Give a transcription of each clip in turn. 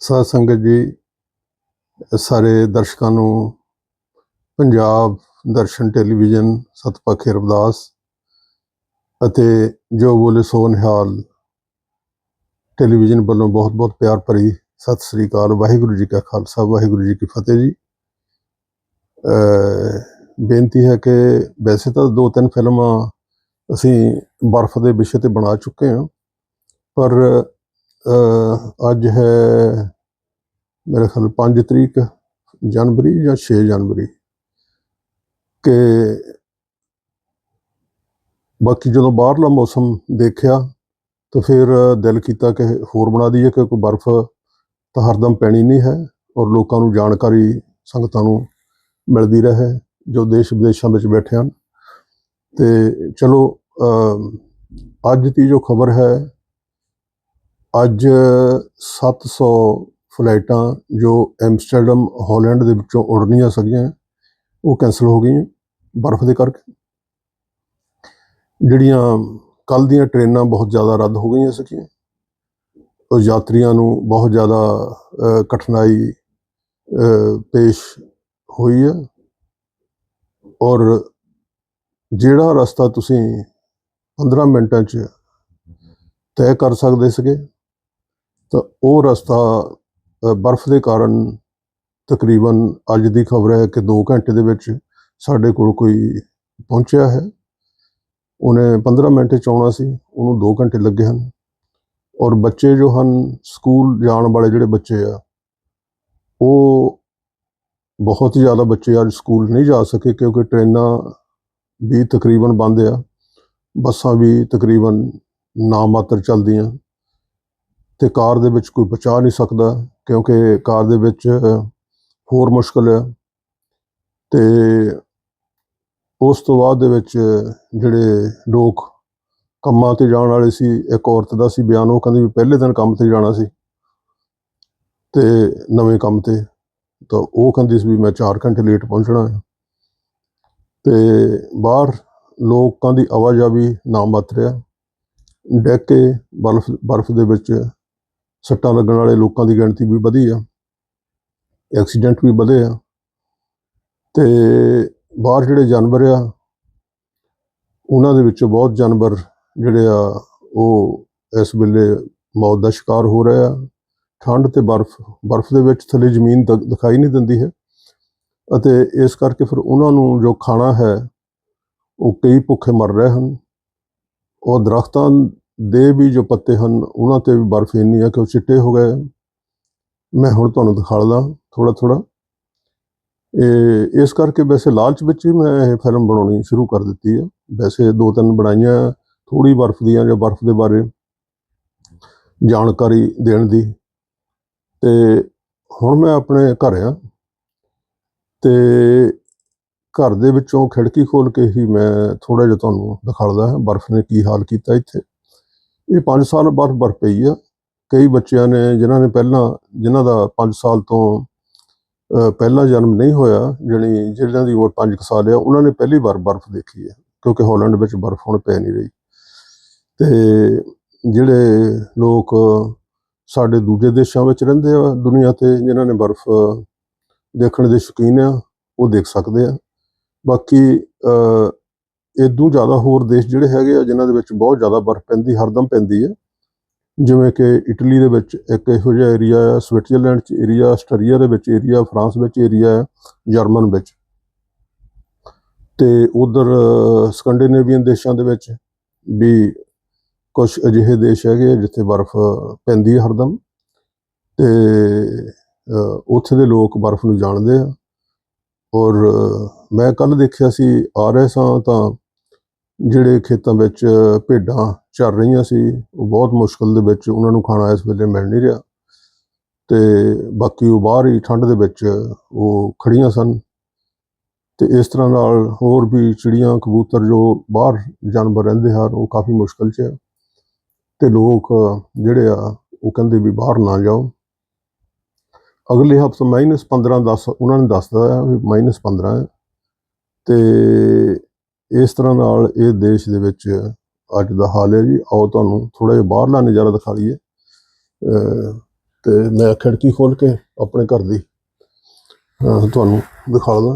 ਸਾਧ ਸੰਗਤ ਜੀ, ਸਾਰੇ ਦਰਸ਼ਕਾਂ ਨੂੰ ਪੰਜਾਬ ਦਰਸ਼ਨ ਟੈਲੀਵਿਜ਼ਨ ਸਤਪਾਖੇ ਅਰਦਾਸ ਅਤੇ ਜੋ ਬੋਲੇ ਸੋ ਨਿਹਾਲ ਟੈਲੀਵਿਜ਼ਨ ਵੱਲੋਂ ਬਹੁਤ ਬਹੁਤ ਪਿਆਰ ਭਰੀ ਸਤਿ ਸ੍ਰੀ ਅਕਾਲ, ਵਾਹਿਗੁਰੂ ਜੀ ਕਾ ਖਾਲਸਾ, ਵਾਹਿਗੁਰੂ ਜੀ ਕੀ ਫਤਿਹ ਜੀ। ਬੇਨਤੀ ਹੈ ਕਿ ਵੈਸੇ ਤਾਂ ਦੋ ਤਿੰਨ ਫਿਲਮਾਂ ਅਸੀਂ ਬਰਫ਼ ਦੇ ਵਿਸ਼ੇ ਤੇ ਬਣਾ ਚੁੱਕੇ ਹਾਂ, ਪਰ ਅੱਜ ਹੈ ਮੇਰੇ ਖਿਆਲ 5 ਤਰੀਕ ਜਨਵਰੀ ਜਾਂ 6 ਜਨਵਰੀ ਕਿ ਬਾਕੀ ਜਦੋਂ ਬਾਹਰਲਾ ਮੌਸਮ ਦੇਖਿਆ ਤਾਂ ਫਿਰ ਦਿਲ ਕੀਤਾ ਕਿ ਹੋਰ ਬਣਾ ਦਈਏ ਕਿ ਕੋਈ ਬਰਫ਼ ਤਾਂ ਹਰਦਮ ਪੈਣੀ ਨਹੀਂ ਹੈ ਔਰ ਲੋਕਾਂ ਨੂੰ ਜਾਣਕਾਰੀ ਸੰਗਤਾਂ ਨੂੰ ਮਿਲਦੀ ਰਹੇ ਜੋ ਦੇਸ਼ ਵਿਦੇਸ਼ਾਂ ਵਿੱਚ ਬੈਠੇ ਹਨ। ਤੇ ਚਲੋ ਅੱਜ ਦੀ ਜੋ ਖਬਰ ਹੈ ਅੱਜ 700 ਫਲਾਈਟਾਂ ਜੋ ਐਮਸਟਰਡਮ, ਹਾਲੈਂਡ ਦੇ ਵਿੱਚੋਂ ਉੜਨੀਆਂ ਸੀਗੀਆਂ, ਉਹ ਕੈਂਸਲ ਹੋ ਗਈਆਂ ਬਰਫ਼ ਦੇ ਕਰਕੇ। ਜਿਹੜੀਆਂ ਕੱਲ ਦੀਆਂ ਟ੍ਰੇਨਾਂ ਬਹੁਤ ਜ਼ਿਆਦਾ ਰੱਦ ਹੋ ਗਈਆਂ ਸੀਗੀਆਂ, ਉਹ ਯਾਤਰੀਆਂ ਨੂੰ ਬਹੁਤ ਜ਼ਿਆਦਾ ਕਠਿਨਾਈ ਪੇਸ਼ ਹੋਈ ਹੈ ਔਰ ਜਿਹੜਾ ਰਸਤਾ ਤੁਸੀਂ 15 ਮਿੰਟਾਂ 'ਚ ਤੈਅ ਕਰ ਸਕਦੇ ਸੀਗੇ ਤਾਂ ਉਹ ਰਸਤਾ ਬਰਫ਼ ਦੇ ਕਾਰਨ ਤਕਰੀਬਨ ਅੱਜ ਦੀ ਖਬਰ ਹੈ ਕਿ 2 ਘੰਟੇ ਦੇ ਵਿੱਚ ਸਾਡੇ ਕੋਲ ਕੋਈ ਪਹੁੰਚਿਆ ਹੈ। ਉਹਨੇ 15 ਮਿੰਟ 'ਚ ਆਉਣਾ ਸੀ, ਉਹਨੂੰ 2 ਘੰਟੇ ਲੱਗੇ ਹਨ। ਔਰ ਬੱਚੇ ਜੋ ਹਨ, ਸਕੂਲ ਜਾਣ ਵਾਲੇ ਜਿਹੜੇ ਬੱਚੇ ਆ, ਉਹ ਬਹੁਤ ਹੀ ਜ਼ਿਆਦਾ ਬੱਚੇ ਅੱਜ ਸਕੂਲ ਨਹੀਂ ਜਾ ਸਕੇ ਕਿਉਂਕਿ ਟ੍ਰੇਨਾਂ ਵੀ ਤਕਰੀਬਨ ਬੰਦ ਆ, ਬੱਸਾਂ ਵੀ ਤਕਰੀਬਨ ਨਾ ਮਾਤਰ ਚੱਲਦੀਆਂ। ਤੇ ਕਾਰ ਦੇ ਵਿੱਚ ਕੋਈ ਬਚਾ ਨਹੀਂ ਸਕਦਾ ਕਿਉਂਕਿ ਕਾਰ ਦੇ ਵਿੱਚ ਹੋਰ ਮੁਸ਼ਕਲ ਹੈ। ਤੇ ਉਸ ਤੋਂ ਬਾਅਦ ਦੇ ਵਿੱਚ ਜਿਹੜੇ ਲੋਕ ਕੰਮਾਂ ਤੇ ਜਾਣ ਵਾਲੇ ਸੀ, ਇੱਕ ਔਰਤ ਦਾ ਸੀ ਬਿਆਨ, ਉਹ ਕਹਿੰਦੀ ਵੀ ਪਹਿਲੇ ਦਿਨ ਕੰਮ ਤੇ ਜਾਣਾ ਸੀ ਤੇ ਨਵੇਂ ਕੰਮ ਤੇ। ਤਾਂ ਉਹ ਕਹਿੰਦੀ ਸੀ ਵੀ ਮੈਂ 4 ਘੰਟੇ ਲੇਟ ਪਹੁੰਚਣਾ ਹੈ। ਤੇ ਬਾਹਰ ਲੋਕਾਂ ਦੀ ਆਵਾਜਾਈ ਨਾ ਮਾਤਰਿਆ ਡਿੱਗ ਕੇ ਬਰਫ਼ ਬਰਫ਼ ਦੇ ਵਿੱਚ ਸੱਟਾਂ ਲੱਗਣ ਵਾਲੇ ਲੋਕਾਂ ਦੀ ਗਿਣਤੀ ਵੀ ਵਧੀ ਆ। ਐਕਸੀਡੈਂਟ ਵੀ ਵਧੇ ਆ। ਤੇ ਬਾਹਰ ਜਿਹੜੇ ਜਾਨਵਰ ਆ, ਉਹਨਾਂ ਦੇ ਵਿੱਚੋਂ ਬਹੁਤ ਜਾਨਵਰ ਜਿਹੜੇ ਆ, ਉਹ ਇਸ ਵੇਲੇ ਮੌਤ ਦਾ ਸ਼ਿਕਾਰ ਹੋ ਰਹੇ ਆ। ਠੰਡ ਤੇ ਬਰਫ਼ ਬਰਫ਼ ਦੇ ਵਿੱਚ ਥੱਲੇ ਜ਼ਮੀਨ ਦ- ਦਿਖਾਈ ਨਹੀਂ ਦਿੰਦੀ ਹੈ। ਅਤੇ ਇਸ ਕਰਕੇ ਫਿਰ ਉਹਨਾਂ ਨੂੰ ਜੋ ਖਾਣਾ ਹੈ, ਉਹ ਕਈ ਭੁੱਖੇ ਮਰ ਰਹੇ ਹਨ। ਉਹ ਦਰਖਤਾਂ ਦੇ ਵੀ ਜੋ ਪੱਤੇ ਹਨ, ਉਹਨਾਂ ਤੇ ਵੀ ਬਰਫ਼ ਇੰਨੀ ਆ ਕਿ ਉਹ ਚਿੱਟੇ ਹੋ ਗਏ। ਮੈਂ ਹੁਣ ਤੁਹਾਨੂੰ ਦਿਖਾਲਦਾ ਥੋੜਾ ਥੋੜਾ ਇਹ, ਇਸ ਕਰਕੇ ਵੈਸੇ ਲਾਲਚ ਵਿੱਚ ਹੀ ਮੈਂ ਇਹ ਫਿਲਮ ਬਣਾਉਣੀ ਸ਼ੁਰੂ ਕਰ ਦਿੱਤੀ ਹੈ ਵੈਸੇ ਦੋ ਤਿੰਨ ਬਣਾਈਆਂ ਥੋੜੀ ਬਰਫ਼ ਦੀਆਂ ਜਾਂ ਬਰਫ਼ ਦੇ ਬਾਰੇ ਜਾਣਕਾਰੀ ਦੇਣ ਦੀ। ਤੇ ਹੁਣ ਮੈਂ ਆਪਣੇ ਘਰ ਆ। ਤੇ ਘਰ ਦੇ ਵਿੱਚੋਂ ਖਿੜਕੀ ਖੋਲ ਕੇ ਹੀ ਮੈਂ ਥੋੜਾ ਜਿਹਾ ਤੁਹਾਨੂੰ ਦਿਖਾਲਦਾ ਬਰਫ਼ ਨੇ ਕੀ ਹਾਲ ਕੀਤਾ ਇੱਥੇ। ਇਹ 5 ਸਾਲ ਬਰਫ਼ ਬਰਫ਼ ਪਈ ਆ। ਕਈ ਬੱਚਿਆਂ ਨੇ ਜਿਨ੍ਹਾਂ ਨੇ ਪਹਿਲਾਂ ਜਿਨ੍ਹਾਂ ਦਾ 5 ਸਾਲ ਤੋਂ ਅ, ਪਹਿਲਾਂ ਜਨਮ ਨਹੀਂ ਹੋਇਆ ਜਾਣੀ ਜਿਹਨਾਂ ਦੀ ਉਮਰ 5 ਸਾਲ ਆ ਉਹਨਾਂ ਨੇ ਪਹਿਲੀ ਵਾਰ ਬਰਫ਼ ਦੇਖੀ ਹੈ ਕਿਉਂਕਿ ਹਾਲੈਂਡ ਵਿੱਚ ਬਰਫ਼ ਹੁਣ ਪੈ ਨਹੀਂ ਰਹੀ। ਤੇ ਜਿਹੜੇ ਲੋਕ ਸਾਡੇ ਦੂਜੇ ਦੇਸ਼ਾਂ ਵਿੱਚ ਰਹਿੰਦੇ ਆ ਦੁਨੀਆ ਤੇ ਜਿਨ੍ਹਾਂ ਨੇ ਬਰਫ਼ ਦੇਖਣ ਦੇ ਸ਼ੌਕੀਨ ਆ ਉਹ ਦੇਖ ਸਕਦੇ ਆ। ਬਾਕੀ ਇਦੋਂ ਜ਼ਿਆਦਾ ਹੋਰ ਦੇਸ਼ ਜਿਹੜੇ ਹੈਗੇ ਆ, ਜਿਨ੍ਹਾਂ ਦੇ ਵਿੱਚ ਬਹੁਤ ਜ਼ਿਆਦਾ ਬਰਫ਼ ਪੈਂਦੀ, ਹਰਦਮ ਪੈਂਦੀ ਹੈ ਜਿਵੇਂ ਕਿ ਇਟਲੀ ਦੇ ਵਿੱਚ ਇੱਕ ਇਹੋ ਜਿਹਾ ਏਰੀਆ ਹੈ ਸਵਿਟਜ਼ਰਲੈਂਡ 'ਚ ਏਰੀਆ ਆਸਟਰੀਆ ਦੇ ਵਿੱਚ ਏਰੀਆ ਫਰਾਂਸ ਵਿੱਚ ਏਰੀਆ ਹੈ ਜਰਮਨ ਵਿੱਚ। ਤੇ ਉਧਰ ਸਕੈਂਡੀਨੇਵੀਅਨ ਦੇਸ਼ਾਂ ਦੇ ਵਿੱਚ ਵੀ ਕੁਝ ਅਜਿਹੇ ਦੇਸ਼ ਹੈਗੇ ਆ, ਜਿੱਥੇ ਬਰਫ਼ ਪੈਂਦੀ ਹੈ ਹਰਦਮ। ਤੇ ਉੱਥੇ ਦੇ ਲੋਕ ਬਰਫ਼ ਨੂੰ ਜਾਣਦੇ ਆ। ਔਰ ਮੈਂ ਕੱਲ ਦੇਖਿਆ ਸੀ, ਆ ਰਹੇ ਸਾਂ ਤਾਂ ਜਿਹੜੇ ਖੇਤਾਂ ਵਿੱਚ ਭੇਡਾਂ ਚੱਲ ਰਹੀਆਂ ਸੀ, ਉਹ ਬਹੁਤ ਮੁਸ਼ਕਲ ਦੇ ਵਿੱਚ ਉਹਨਾਂ ਨੂੰ ਖਾਣਾ ਇਸ ਵੇਲੇ ਮਿਲ ਨਹੀਂ ਰਿਹਾ ਤੇ ਬਾਕੀ ਉਹ ਬਾਹਰ ਹੀ ਠੰਡ ਦੇ ਵਿੱਚ ਉਹ ਖੜੀਆਂ ਸਨ ਤੇ ਇਸ ਤਰ੍ਹਾਂ ਨਾਲ ਹੋਰ ਵੀ ਚਿੜੀਆਂ, ਕਬੂਤਰ ਜੋ ਬਾਹਰ ਜਾਨਵਰ ਰਹਿੰਦੇ ਹਨ, ਉਹ ਕਾਫੀ ਮੁਸ਼ਕਲ 'ਚ ਹੈ ਤੇ ਲੋਕ ਜਿਹੜੇ ਆ, ਉਹ ਕਹਿੰਦੇ ਵੀ ਬਾਹਰ ਨਾ ਜਾਓ। ਅਗਲੇ ਹਫ਼ਤੇ ਮਾਈਨਸ 15 10 ਉਹਨਾਂ ਨੇ ਦੱਸਦਾ ਹੈ ਵੀ ਮਾਈਨਸ 15 ਹੈ ਤੇ ਇਸ ਤਰ੍ਹਾਂ ਨਾਲ ਇਹ ਦੇਸ਼ ਦੇ ਵਿੱਚ ਅੱਜ ਦਾ ਹਾਲ ਹੈ ਜੀ। ਆਓ ਤੁਹਾਨੂੰ ਥੋੜਾ ਜਿਹਾ ਬਾਹਰਲਾ ਨਜ਼ਾਰਾ ਦਿਖਾ ਲਈਏ। ਤੇ ਮੈਂ ਖਿੜਕੀ ਖੋਲ ਕੇ ਆਪਣੇ ਘਰ ਦੀ ਤੁਹਾਨੂੰ ਦਿਖਾ ਦਾਂ।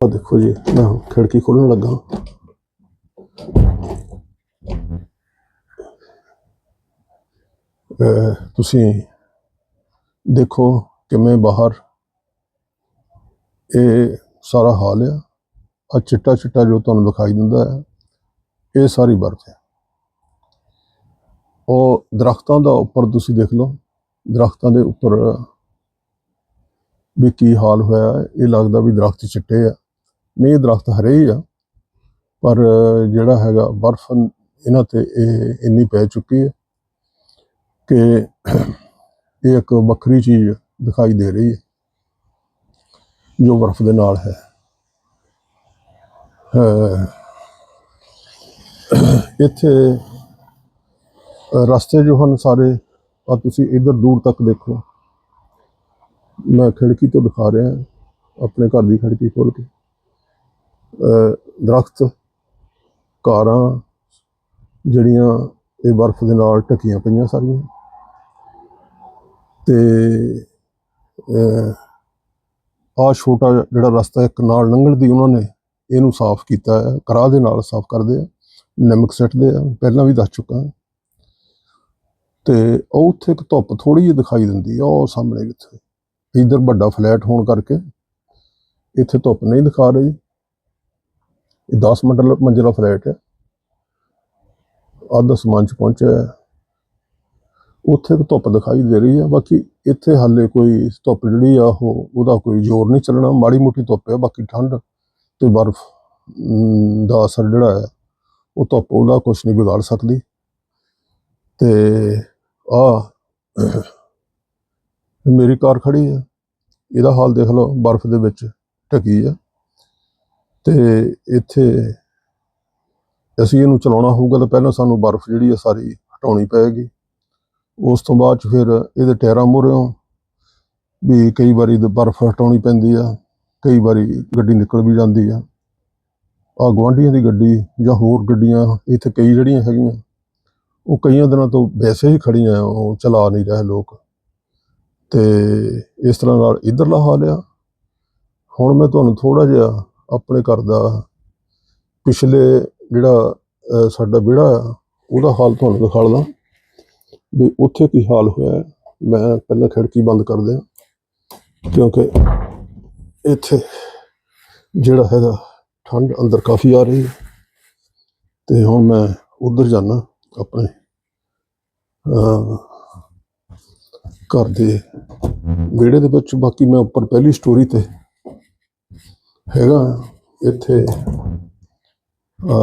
ਆ ਦੇਖੋ ਜੀ, ਮੈਂ ਖਿੜਕੀ ਖੋਲਣ ਲੱਗਾ ਤੁਸੀਂ ਦੇਖੋ ਕਿਵੇਂ ਬਾਹਰ ਇਹ ਸਾਰਾ ਹਾਲ ਆ। ਆ ਚਿੱਟਾ ਚਿੱਟਾ ਜੋ ਤੁਹਾਨੂੰ ਦਿਖਾਈ ਦਿੰਦਾ ਹੈ, ਇਹ ਸਾਰੀ ਬਰਫ਼ ਹੈ। ਉਹ ਦਰਖਤਾਂ ਦਾ ਉੱਪਰ ਤੁਸੀਂ ਦੇਖ ਲਓ, ਦਰਖਤਾਂ ਦੇ ਉੱਪਰ ਵੀ ਕੀ ਹਾਲ ਹੋਇਆ ਇਹ ਲੱਗਦਾ ਵੀ ਦਰਖਤ ਚਿੱਟੇ ਆ। ਨਹੀਂ, ਇਹ ਦਰਖਤ ਹਰੇ ਹੀ ਆ, ਪਰ ਜਿਹੜਾ ਹੈਗਾ ਬਰਫ਼ ਇਹਨਾਂ ਤੇ ਇਹ ਇੰਨੀ ਪੈ ਚੁੱਕੀ ਹੈ ਕਿ ਇਹ ਇੱਕ ਵੱਖਰੀ ਚੀਜ਼ ਦਿਖਾਈ ਦੇ ਰਹੀ ਹੈ, ਜੋ ਬਰਫ਼ ਦੇ ਨਾਲ ਹੈ। ਇੱਥੇ ਰਸਤੇ ਜੋ ਹਨ ਸਾਰੇ ਆ ਤੁਸੀਂ ਇਧਰ ਦੂਰ ਤੱਕ ਦੇਖੋ। ਮੈਂ ਖਿੜਕੀ ਤੋਂ ਦਿਖਾ ਰਿਹਾ, ਆਪਣੇ ਘਰ ਦੀ ਖਿੜਕੀ ਖੋਲ ਕੇ। ਅਹ ਦਰਖਤ, ਕਾਰਾਂ, ਜਿਹੜੀਆਂ ਇਹ ਬਰਫ਼ ਦੇ ਨਾਲ ਢਕੀਆਂ ਪਈਆਂ ਸਾਰੀਆਂ। ਤੇ ਆ ਛੋਟਾ ਜਿਹੜਾ ਰਸਤਾ ਇੱਕ ਨਾਲ ਲੰਘਣ ਦੀ ਉਹਨਾਂ ਨੇ ਇਹਨੂੰ ਸਾਫ਼ ਕੀਤਾ ਹੈ ਕਰਾ ਦੇ ਨਾਲ ਸਾਫ਼ ਕਰਦੇ ਆ, ਨਮਕ ਸਿੱਟਦੇ ਆ, ਪਹਿਲਾਂ ਵੀ ਦੱਸ ਚੁੱਕਾ। ਤੇ ਉਹ ਉੱਥੇ ਇੱਕ ਧੁੱਪ ਥੋੜੀ ਜਿਹੀ ਦਿਖਾਈ ਦਿੰਦੀ ਆ, ਉਹ ਸਾਹਮਣੇ ਕਿੱਥੇ ਇਧਰ ਵੱਡਾ ਫਲੈਟ ਹੋਣ ਕਰਕੇ ਇੱਥੇ ਧੁੱਪ ਨਹੀਂ ਦਿਖਾ ਰਹੀ। ਇਹ 10 ਮੰਜ਼ਿਲਾ ਮੰਜ਼ਿਲਾ ਫਲੈਟ ਹੈ। ਅੱਧ ਅਸਮਾਨ ਚ ਪਹੁੰਚਿਆ ਹੈ। ਉੱਥੇ ਇੱਕ ਧੁੱਪ ਦਿਖਾਈ ਦੇ ਰਹੀ ਹੈ ਬਾਕੀ ਇੱਥੇ ਹਾਲੇ ਕੋਈ ਧੁੱਪ ਜਿਹੜੀ ਆ ਉਹ, ਉਹਦਾ ਕੋਈ ਜ਼ੋਰ ਨਹੀਂ ਚੱਲਣਾ। ਮਾੜੀ ਮੋਟੀ ਧੁੱਪ ਹੈ ਬਾਕੀ ਠੰਡ। ਤੇ ਬਰਫ਼ ਦਾ ਅਸਰ ਜਿਹੜਾ ਹੈ, ਉਹ ਧੁੱਪ ਉਹਦਾ ਕੁਝ ਨਹੀਂ ਵਿਗਾੜ ਸਕਦੀ। ਤੇ ਆ, ਮੇਰੀ ਕਾਰ ਖੜੀ ਹੈ। ਇਹਦਾ ਹਾਲ ਦੇਖ ਲਓ, ਬਰਫ਼ ਦੇ ਵਿੱਚ ਢਕੀ ਆ ਤੇ ਇੱਥੇ ਅਸੀਂ ਇਹਨੂੰ ਚਲਾਉਣਾ ਹੋਊਗਾ ਤਾਂ ਪਹਿਲਾਂ ਸਾਨੂੰ ਬਰਫ਼ ਜਿਹੜੀ ਆ ਸਾਰੀ ਹਟਾਉਣੀ ਪਏਗੀ। ਉਸ ਤੋਂ ਬਾਅਦ 'ਚ ਫਿਰ ਇਹਦੇ ਟਾਇਰਾਂ ਮੂਹਰਿਓਂ ਵੀ ਕਈ ਵਾਰੀ ਬਰਫ਼ ਹਟਾਉਣੀ ਪੈਂਦੀ ਆ। ਕਈ ਵਾਰੀ ਗੱਡੀ ਨਿਕਲ ਵੀ ਜਾਂਦੀ ਆ। ਆ ਗੁਆਂਢੀਆਂ ਦੀ ਗੱਡੀ ਜਾਂ ਹੋਰ ਗੱਡੀਆਂ, ਇੱਥੇ ਕਈ ਜਿਹੜੀਆਂ ਹੈਗੀਆਂ, ਉਹ ਕਈਆਂ ਦਿਨਾਂ ਤੋਂ ਵੈਸੇ ਹੀ ਖੜੀਆਂ ਉਹ ਚਲਾ ਨਹੀਂ ਰਹੇ ਲੋਕ। ਤੇ ਇਸ ਤਰ੍ਹਾਂ ਨਾਲ ਇਧਰਲਾ ਹਾਲ ਆ। ਹੁਣ ਮੈਂ ਤੁਹਾਨੂੰ ਥੋੜਾ ਜਿਹਾ ਆਪਣੇ ਘਰ ਦਾ ਪਿਛਲੇ ਜਿਹੜਾ ਸਾਡਾ ਵਿਹੜਾ ਆ, ਉਹਦਾ ਹਾਲ ਤੁਹਾਨੂੰ ਦਿਖਾਉਂਦਾ ਵੀ ਉੱਥੇ ਕੀ ਹਾਲ ਹੋਇਆ, ਮੈਂ ਪਹਿਲਾਂ ਖਿੜਕੀ ਬੰਦ ਕਰ ਦਿਆਂ, ਕਿਉਂਕਿ ਇੱਥੇ ਜਿਹੜਾ ਹੈਗਾ ਠੰਡ ਅੰਦਰ ਕਾਫੀ ਆ ਰਹੀ ਹੈ ਤੇ ਹੁਣ ਮੈਂ ਉਧਰ ਜਾਣਾ ਆਪਣੇ ਘਰ ਦੇ ਵਿਹੜੇ ਦੇ ਵਿੱਚ। ਬਾਕੀ ਮੈਂ ਉੱਪਰ ਪਹਿਲੀ ਸਟੋਰੀ ਤੇ ਹੈਗਾ, ਇੱਥੇ ਆ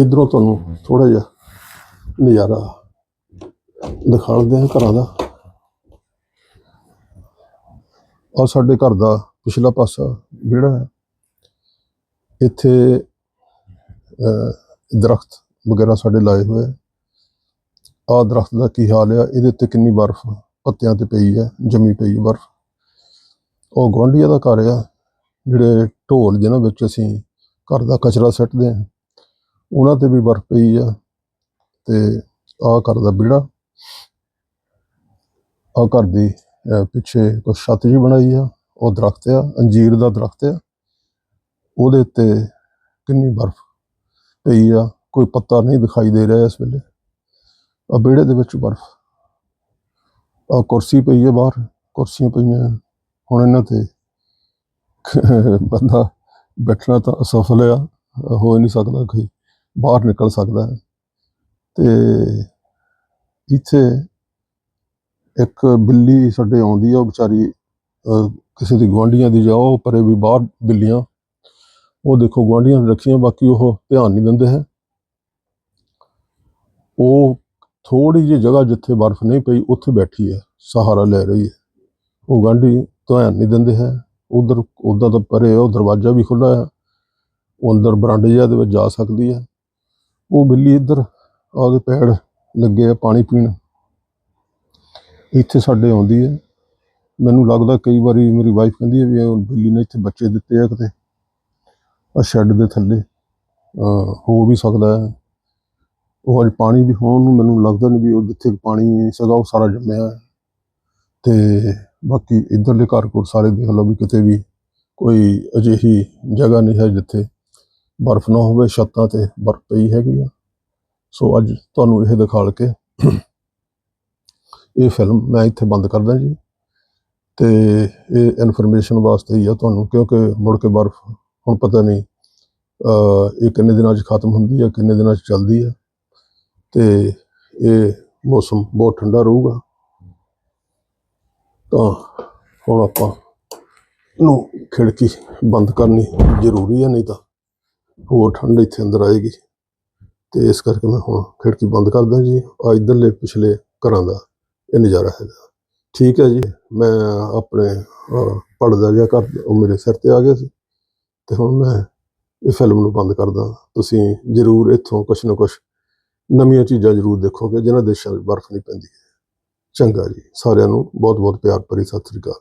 ਇਧਰੋਂ ਤੁਹਾਨੂੰ ਥੋੜਾ ਜਿਹਾ ਨਜ਼ਾਰਾ ਦਿਖਾਉਂਦੇ ਹਾਂ ਘਰਾਂ ਦਾ। ਆ ਸਾਡੇ ਘਰ ਦਾ ਪਿਛਲਾ ਪਾਸਾ ਜਿਹੜਾ ਹੈ। ਇੱਥੇ ਅਹ, ਦਰਖਤ ਵਗੈਰਾ ਸਾਡੇ ਲਾਏ ਹੋਏ। ਆ ਦਰਖਤ ਦਾ ਕੀ ਹਾਲ ਆ? ਇਹਦੇ ਉੱਤੇ ਕਿੰਨੀ ਬਰਫ਼ ਪੱਤਿਆਂ ਤੇ ਪਈ ਹੈ ਜੰਮੀ ਪਈ ਹੈ ਬਰਫ਼। ਉਹ ਗੁਆਂਢੀਆਂ ਦਾ ਘਰ ਆ ਜਿਹੜੇ ਢੋਲ ਜਿਹਨਾਂ ਵਿੱਚ ਅਸੀਂ ਘਰ ਦਾ ਕਚਰਾ ਸੁੱਟਦੇ ਹਾਂ। ਉਹਨਾਂ ਤੇ ਵੀ ਬਰਫ਼ ਪਈ ਆ ਤੇ ਆ ਘਰ ਦਾ ਵਿਹੜਾ। ਆ ਘਰ ਦੀ ਪਿੱਛੇ ਕੁਛ ਛੱਤ ਜੀ ਬਣਾਈ ਆ, ਉਹ ਦਰਖਤ ਆ, ਅੰਜੀਰ ਦਾ ਦਰਖਤ ਆ। ਉਹਦੇ ਉੱਤੇ ਕਿੰਨੀ ਬਰਫ਼ ਪਈ ਆ, ਕੋਈ ਪੱਤਾ ਨਹੀਂ ਦਿਖਾਈ ਦੇ ਰਿਹਾ ਇਸ ਵੇਲੇ। ਆ ਵਿਹੜੇ ਦੇ ਵਿੱਚ ਬਰਫ਼। ਆ ਕੁਰਸੀ ਪਈ ਹੈ ਬਾਹਰ, ਕੁਰਸੀਆਂ ਪਈਆਂ ਹੁਣ ਇਹਨਾਂ ਤੇ ਬੰਦਾ ਬੈਠਣਾ ਤਾਂ ਅਸਫਲ ਆ, ਹੋ ਨਹੀਂ ਸਕਦਾ ਕੋਈ, ਬਾਹਰ ਨਿਕਲ ਸਕਦਾ। ਹੈ ਤੇ ਇੱਥੇ ਇੱਕ ਬਿੱਲੀ ਸਾਡੇ ਆਉਂਦੀ ਆ, ਉਹ ਵਿਚਾਰੀ ਕਿਸੇ ਦੀ ਗੁਆਂਢੀਆਂ ਦੀ ਜਾਓ ਪਰੇ ਵੀ ਬਾਹਰ ਬਿੱਲੀਆਂ। ਉਹ ਦੇਖੋ ਗੁਆਂਢੀਆਂ ਨੇ ਰੱਖੀਆਂ, ਬਾਕੀ ਉਹ ਧਿਆਨ ਨਹੀਂ ਦਿੰਦੇ ਹੈ। ਉਹ ਥੋੜੀ ਜਿਹੀ ਜਗ੍ਹਾ ਜਿੱਥੇ ਬਰਫ਼ ਨਹੀਂ ਪਈ, ਉੱਥੇ ਬੈਠੀ ਹੈ, ਸਹਾਰਾ ਲੈ ਰਹੀ ਹੈ। ਉਹ ਗੁਆਂਢੀ ਧਿਆਨ ਨਹੀਂ ਦਿੰਦੇ ਹੈ। ਉਧਰ, ਉਦਾਂ ਤਾਂ ਪਰੇ ਉਹ ਦਰਵਾਜ਼ਾ ਵੀ ਖੁੱਲਾ ਹੈ। ਉਹ ਅੰਦਰ ਬਰਾਂਡੇ ਜਿਹਾ ਦੇ ਵਿੱਚ ਜਾ ਸਕਦੀ ਹੈ। ਉਹ ਬਿੱਲੀ ਇੱਧਰ ਆਪਦੇ ਪੈੜ ਲੱਗੇ ਆ ਪਾਣੀ ਪੀਣ। ਇੱਥੇ ਸਾਡੇ ਆਉਂਦੀ ਹੈ। ਮੈਨੂੰ ਲੱਗਦਾ ਕਈ ਵਾਰੀ ਮੇਰੀ ਵਾਈਫ ਕਹਿੰਦੀ ਹੈ ਵੀ ਉਹ ਬਿੱਲੀ ਨੇ ਇੱਥੇ ਬੱਚੇ ਦਿੱਤੇ ਆ ਕਿਤੇ। ਆ ਸ਼ੈੱਡ ਦੇ ਥੱਲੇ ਹੋ ਵੀ ਸਕਦਾ ਹੈ। ਉਹ ਅੱਜ ਪਾਣੀ ਵੀ ਹੋਣ ਨੂੰ ਮੈਨੂੰ ਲੱਗਦਾ ਨਹੀਂ ਵੀ ਉਹ ਜਿੱਥੇ ਪਾਣੀ ਸੀਗਾ ਉਹ ਸਾਰਾ ਜੰਮਿਆ ਹੈ। ਤੇ ਬਾਕੀ ਇਧਰਲੇ ਘਰ ਕੋਲ ਸਾਰੇ ਦੇਖ ਲਓ ਵੀ ਕਿਤੇ ਵੀ ਕੋਈ ਅਜਿਹੀ ਜਗ੍ਹਾ ਨਹੀਂ ਹੈ ਜਿੱਥੇ ਬਰਫ਼ ਨਾ ਹੋਵੇ, ਛੱਤਾਂ ਤੇ ਬਰਫ਼ ਪਈ ਹੈਗੀ ਆ। ਸੋ ਅੱਜ ਤੁਹਾਨੂੰ ਇਹ ਦਿਖਾਲ ਕੇ ਇਹ ਫਿਲਮ ਮੈਂ ਇੱਥੇ ਬੰਦ ਕਰਦਾ ਜੀ। ਤੇ ਇਹ ਇਨਫੋਰਮੇਸ਼ਨ ਵਾਸਤੇ ਹੀ ਆ ਤੁਹਾਨੂੰ, ਕਿਉਂਕਿ ਮੁੜ ਕੇ ਬਰਫ਼, ਹੁਣ ਪਤਾ ਨਹੀਂ ਇਹ ਕਿੰਨੇ ਦਿਨਾਂ 'ਚ ਖਤਮ ਹੁੰਦੀ ਹੈ ਕਿੰਨੇ ਦਿਨਾਂ 'ਚ ਚੱਲਦੀ ਹੈ ਤੇ ਇਹ ਮੌਸਮ ਬਹੁਤ ਠੰਡਾ ਰਹੂਗਾ। ਤਾਂ ਹੁਣ ਆਪਾਂ ਨੂੰ ਖਿੜਕੀ ਬੰਦ ਕਰਨੀ ਜ਼ਰੂਰੀ ਹੈ ਨਹੀਂ ਤਾਂ ਹੋਰ ਠੰਡ ਇੱਥੇ ਅੰਦਰ ਆਏਗੀ। ਤੇ ਇਸ ਕਰਕੇ ਮੈਂ ਹੁਣ ਖਿੜਕੀ ਬੰਦ ਕਰਦਾ ਜੀ, ਆ ਇਧਰਲੇ ਪਿਛਲੇ ਘਰਾਂ ਦਾ। ਇਹ ਨਜ਼ਾਰਾ ਹੈਗਾ। ਠੀਕ ਹੈ ਜੀ ਮੈਂ ਆਪਣੇ ਅਹ, ਪੜਦਾ ਜਿਹਾ ਕਰ ਉਹ ਮੇਰੇ ਸਿਰ ਤੇ ਆ ਗਿਆ ਸੀ। ਤੇ ਹੁਣ ਮੈਂ ਇਹ ਫਿਲਮ ਨੂੰ ਬੰਦ ਕਰਦਾ ਤੁਸੀਂ ਜਰੂਰ ਇੱਥੋਂ ਕੁਛ ਨਾ ਕੁਛ ਨਵੀਆਂ ਚੀਜ਼ਾਂ ਜਰੂਰ ਦੇਖੋਗੇ ਜਿਨ੍ਹਾਂ ਦੇਸ਼ਾਂ ਵਿੱਚ ਬਰਫ਼ ਨਹੀਂ ਪੈਂਦੀ। ਚੰਗਾ ਜੀ ਸਾਰਿਆਂ ਨੂੰ ਬਹੁਤ ਬਹੁਤ ਪਿਆਰ ਭਰੀ ਸਤਿ ਸ੍ਰੀ ਅਕਾਲ।